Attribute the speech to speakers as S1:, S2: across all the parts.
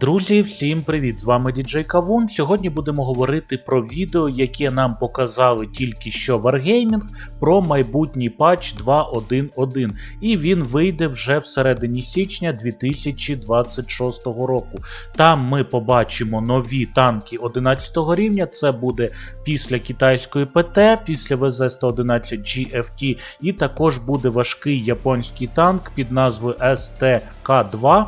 S1: Друзі, всім привіт! З вами діджей Кавун. Сьогодні будемо говорити про відео, яке нам показали тільки що Wargaming, про майбутній патч 2.1.1. І він вийде вже всередині січня 2026 року. Там ми побачимо нові танки 11 рівня. Це буде після китайської ПТ, після ВЗ-111 GFT, і також буде важкий японський танк під назвою СТК-2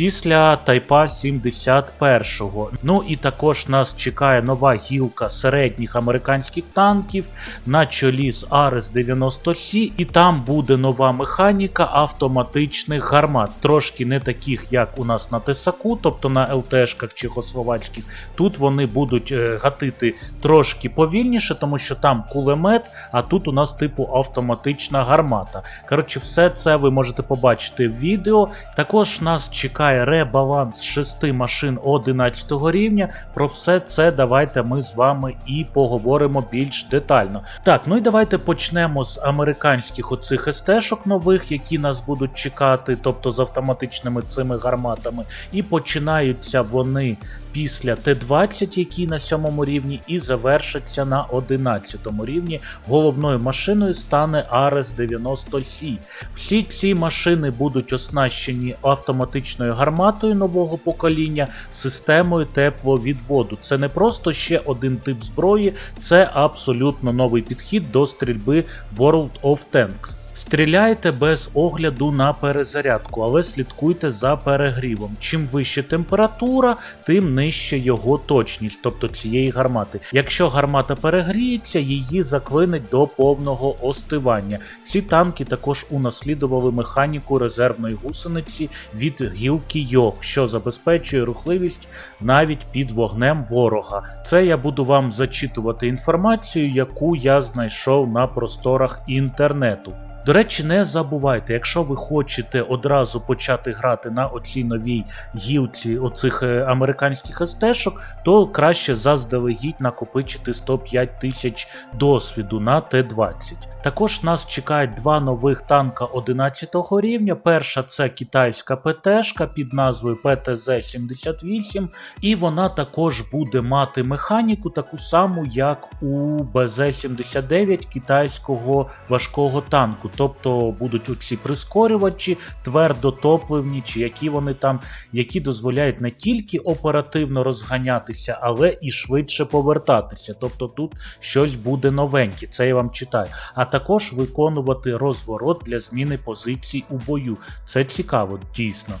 S1: після Тайпа 71-го. Ну і також нас чекає нова гілка середніх американських танків на чолі з Арес 90 c і там буде нова механіка автоматичних гармат. Трошки не таких, як у нас на Тесаку, тобто на ЛТшках чехословацьких. Тут вони будуть е, гатити трошки повільніше, тому що там кулемет, а тут у нас типу автоматична гармата. Коротше, все це ви можете побачити в відео. Також нас чекає ребаланс 6 машин 11 рівня. Про все це давайте ми з вами і поговоримо більш детально. Так, ну і давайте почнемо з американських оцих СТ-шок нових, які нас будуть чекати, тобто з автоматичними цими гарматами. І починаються вони після Т-20, які на 7 рівні, і завершаться на 11 рівні. Головною машиною стане Арес 90 c Всі ці машини будуть оснащені автоматичною гарматою нового покоління, системою тепловідводу. Це не просто ще один тип зброї, це абсолютно новий підхід до стрільби World of Tanks. Стріляйте без огляду на перезарядку, але слідкуйте за перегрівом. Чим вища температура, тим нижче його точність, тобто цієї гармати. Якщо гармата перегріється, її заклинить до повного остивання. Ці танки також унаслідували механіку резервної гусениці від гілки Йог, що забезпечує рухливість навіть під вогнем ворога. Це я буду вам зачитувати інформацію, яку я знайшов на просторах інтернету. До речі, не забувайте, якщо ви хочете одразу почати грати на оцій новій гілці оцих е, американських естешок, то краще заздалегідь накопичити 105 тисяч досвіду на Т-20. Також нас чекають два нових танка 11 рівня. Перша це китайська ПТшка під назвою ПТЗ-78, і вона також буде мати механіку таку саму, як у БЗ-79 китайського важкого танку. Тобто будуть оці прискорювачі, твердотопливні, чи які вони там, які дозволяють не тільки оперативно розганятися, але і швидше повертатися. Тобто тут щось буде новеньке, це я вам читаю. А також виконувати розворот для зміни позицій у бою. Це цікаво, дійсно.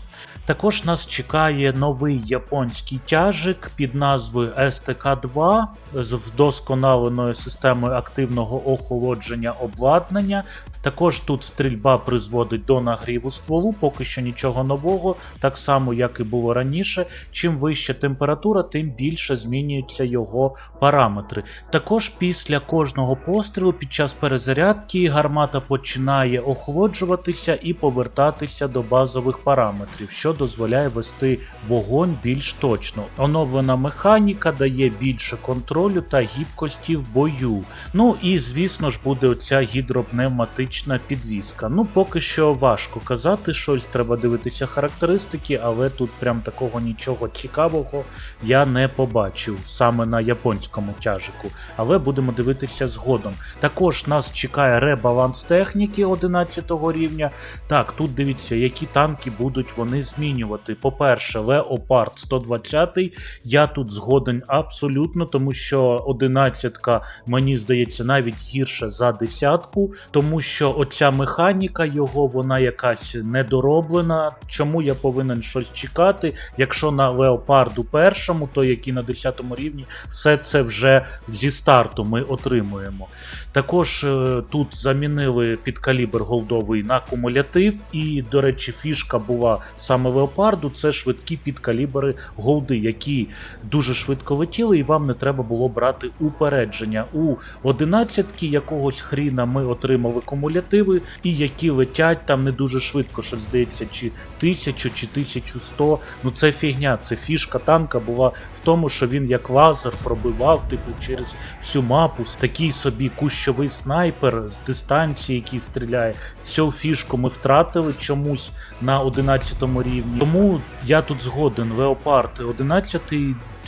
S1: Також нас чекає новий японський тяжик під назвою СТК-2 з вдосконаленою системою активного охолодження обладнання. Також тут стрільба призводить до нагріву стволу, поки що нічого нового, так само як і було раніше. Чим вища температура, тим більше змінюються його параметри. Також після кожного пострілу під час перезарядки гармата починає охолоджуватися і повертатися до базових параметрів, що дозволяє вести вогонь більш точно. Оновлена механіка дає більше контролю та гібкості в бою. Ну і звісно ж буде оця гідропневматична підвіска. Ну поки що важко казати щось, треба дивитися характеристики, але тут прям такого нічого цікавого я не побачив саме на японському тяжику. Але будемо дивитися згодом. Також нас чекає ребаланс техніки 11 рівня. Так, тут дивіться, які танки будуть вони змінювати. По-перше, Леопард 120. Я тут згоден абсолютно, тому що 11 мені здається навіть гірше за десятку, тому що оця механіка його, вона якась недороблена. Чому я повинен щось чекати? Якщо на Леопарду першому, то який на 10 рівні, все це вже зі старту ми отримуємо. Також е, тут замінили підкалібр голдовий на кумулятив, і, до речі, фішка була саме леопарду це швидкі підкалібри голди, які дуже швидко летіли, і вам не треба було брати упередження. У 11 якогось хріна ми отримали кумулятив. Нормативи, і які летять там не дуже швидко, що здається, чи 1000, чи 1100. Ну це фігня, це фішка танка була в тому, що він як лазер пробивав, типу, через всю мапу. Такий собі кущовий снайпер з дистанції, який стріляє. Цю фішку ми втратили чомусь на 11 рівні. Тому я тут згоден. Леопард 11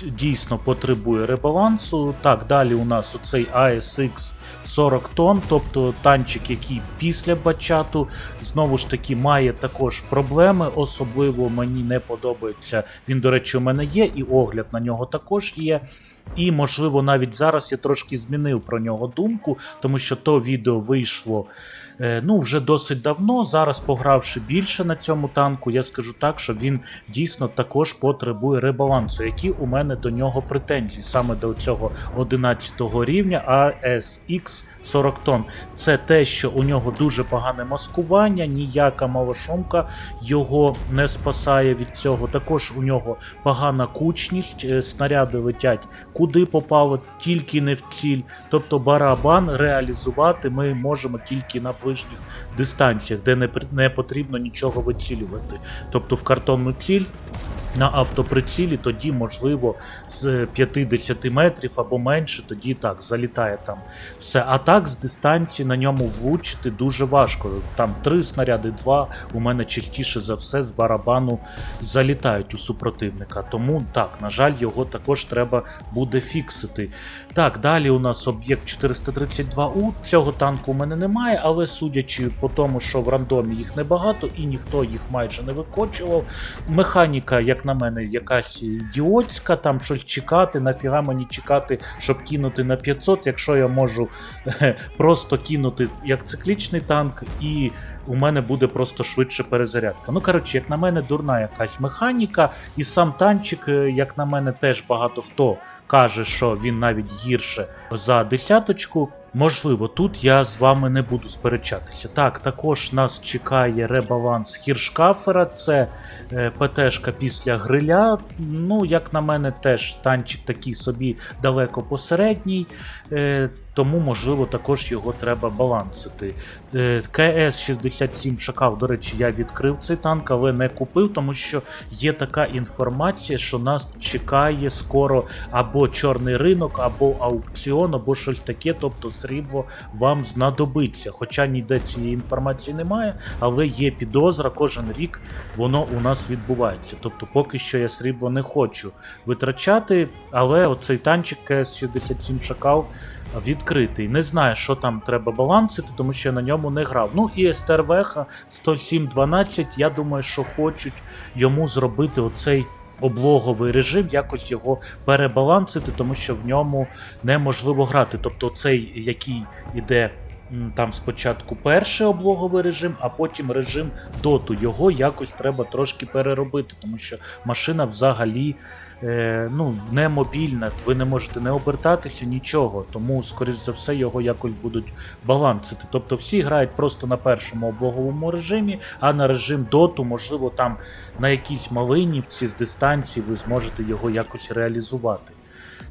S1: дійсно потребує ребалансу. Так, далі у нас оцей ASX 40 тонн, тобто танчик, який після бачату знову ж таки має також проблеми. Особливо мені не подобається. Він, до речі, у мене є, і огляд на нього також є. І, можливо, навіть зараз я трошки змінив про нього думку, тому що то відео вийшло ну, вже досить давно. Зараз, погравши більше на цьому танку, я скажу так, що він дійсно також потребує ребалансу. Які у мене до нього претензії саме до цього 11 рівня ASX 40 тонн. Це те, що у нього дуже погане маскування, ніяка малошумка його не спасає від цього. Також у нього погана кучність, е, снаряди летять куди попало, тільки не в ціль. Тобто барабан реалізувати ми можемо тільки на ближніх дистанціях, де не, не потрібно нічого вицілювати. Тобто в картонну ціль. На автоприцілі тоді, можливо, з 50 метрів або менше, тоді так, залітає там все. А так з дистанції на ньому влучити дуже важко. Там три снаряди, два у мене частіше за все з барабану залітають у супротивника. Тому так, на жаль, його також треба буде фіксити. Так, далі у нас об'єкт 432У. Цього танку у мене немає, але судячи по тому, що в рандомі їх небагато і ніхто їх майже не викочував. Механіка, як на мене, якась ідіотська, там щось чекати, нафіга мені чекати, щоб кинути на 500, якщо я можу просто кинути як циклічний танк, і у мене буде просто швидше перезарядка. Ну, коротше, як на мене, дурна якась механіка, і сам танчик, е, як на мене, теж багато хто каже, що він навіть гірше за десяточку. Можливо, тут я з вами не буду сперечатися. Так, також нас чекає ребаланс Хіршкафера, це е, ПТшка після гриля. Ну, як на мене, теж танчик такий собі далеко посередній, е, тому, можливо, також його треба балансити. Е, КС-67 Шакал, до речі, я відкрив цей танк, але не купив, тому що є така інформація, що нас чекає скоро або чорний ринок, або аукціон, або щось таке, тобто срібло вам знадобиться. Хоча ніде цієї інформації немає, але є підозра, кожен рік воно у нас відбувається. Тобто, поки що я срібло не хочу витрачати, але оцей танчик КС-67 Шакал відкритий. Не знаю, що там треба балансити, тому що я на ньому не грав. Ну і СТРВХ 107.12, я думаю, що хочуть йому зробити оцей. Облоговий режим, якось його перебалансити, тому що в ньому неможливо грати. Тобто, цей, який іде там спочатку перший облоговий режим, а потім режим доту. Його якось треба трошки переробити, тому що машина взагалі е, ну, не мобільна, ви не можете не обертатися, нічого. Тому, скоріш за все, його якось будуть балансити. Тобто всі грають просто на першому облоговому режимі, а на режим доту, можливо, там на якійсь малинівці з дистанції ви зможете його якось реалізувати.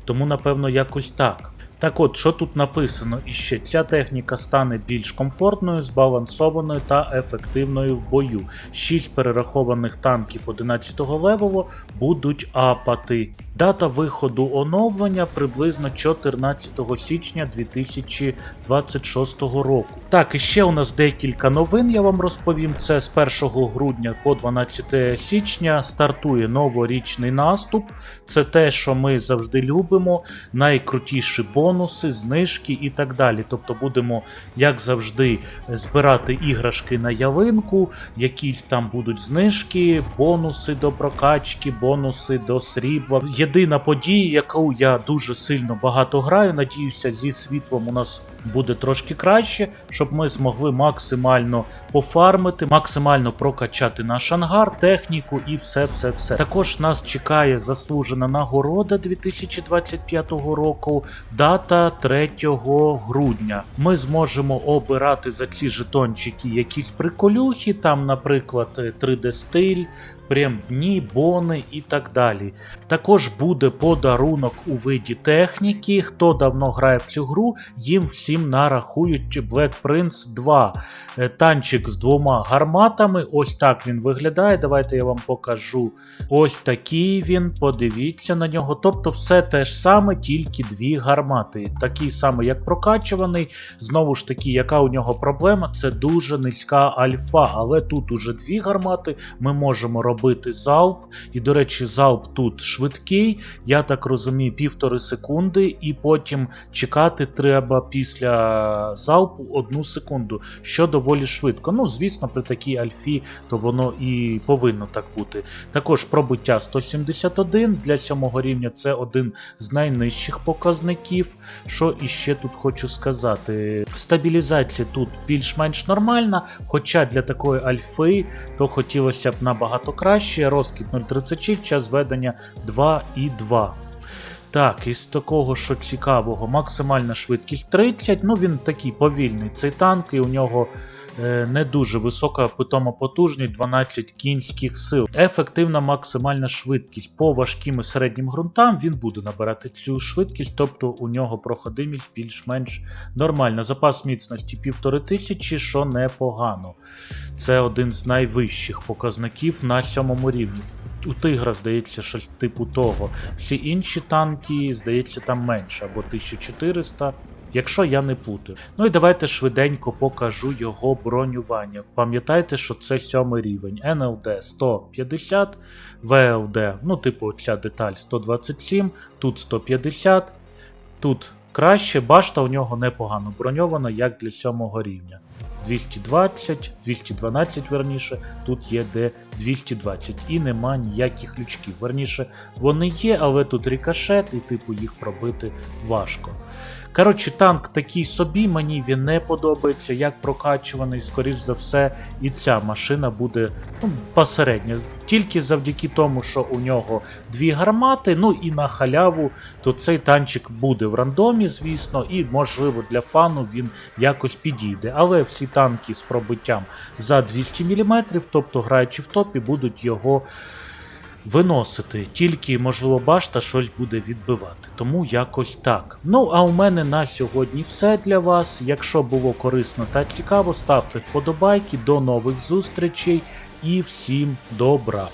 S1: Тому, напевно, якось так. Так от, що тут написано іще? Ця техніка стане більш комфортною, збалансованою та ефективною в бою. Шість перерахованих танків 11-го левелу будуть апати. Дата виходу оновлення приблизно 14 січня 2026 року. Так, і ще у нас декілька новин, я вам розповім. Це з 1 грудня по 12 січня стартує новорічний наступ. Це те, що ми завжди любимо. Найкрутіші бонуси, знижки і так далі. Тобто будемо, як завжди, збирати іграшки на ялинку, якісь там будуть знижки, бонуси до прокачки, бонуси до срібла. Єдина подія, яку я дуже сильно багато граю. Надіюся, зі світлом у нас буде трошки краще, щоб ми змогли максимально пофармити, максимально прокачати наш ангар, техніку і все, все, все. Також нас чекає заслужена нагорода 2025 року, дата 3 грудня. Ми зможемо обирати за ці жетончики якісь приколюхи, там, наприклад, 3D стиль. Прям дні, бони і так далі. Також буде подарунок у виді техніки. Хто давно грає в цю гру, їм всім нарахують Black Prince 2. Е, Танчик з двома гарматами. Ось так він виглядає. Давайте я вам покажу. Ось такий він. Подивіться на нього. Тобто, все те ж саме, тільки дві гармати. Такий самий, як прокачуваний. Знову ж таки, яка у нього проблема? Це дуже низька альфа. Але тут уже дві гармати. Ми можемо робити залп. І, до речі, залп тут швидкий. Я так розумію, півтори секунди, і потім чекати треба після залпу одну секунду, що доволі швидко. Ну, звісно, при такій альфі, то воно і повинно так бути. Також пробиття 171 для сьомого рівня це один з найнижчих показників. Що іще тут хочу сказати? Стабілізація тут більш-менш нормальна, хоча для такої альфи то хотілося б набагато краще. Розкіт 0,36, час ведення 2,2. Так, із такого, що цікавого, максимальна швидкість 30. Ну він такий повільний цей танк, і у нього не дуже висока питома потужність 12 кінських сил. Ефективна максимальна швидкість по важким і середнім ґрунтам він буде набирати цю швидкість, тобто у нього проходимість більш-менш нормальна. Запас міцності 1500, що непогано. Це один з найвищих показників на сьомому рівні. У тигра, здається, щось типу того. Всі інші танки, здається, там менше, або 1400, якщо я не плутаю. Ну і давайте швиденько покажу його бронювання. Пам'ятайте, що це сьомий рівень. НЛД 150, ВЛД, ну, типу, ця деталь 127, тут 150, тут краще, башта у нього непогано броньована, як для сьомого рівня. 220, 212 верніше, тут є де 220 і нема ніяких лючків. Верніше, вони є, але тут рикошет, і типу їх пробити важко. Коротше, танк такий собі, мені він не подобається, як прокачуваний, скоріш за все, і ця машина буде ну, посередня. Тільки завдяки тому, що у нього дві гармати, ну і на халяву, то цей танчик буде в рандомі, звісно, і можливо для фану він якось підійде. Але всі танки з пробиттям за 200 мм, тобто граючи в топі, будуть його виносити. Тільки, можливо, башта щось буде відбивати. Тому якось так. Ну, а у мене на сьогодні все для вас. Якщо було корисно та цікаво, ставте вподобайки. До нових зустрічей і всім добра!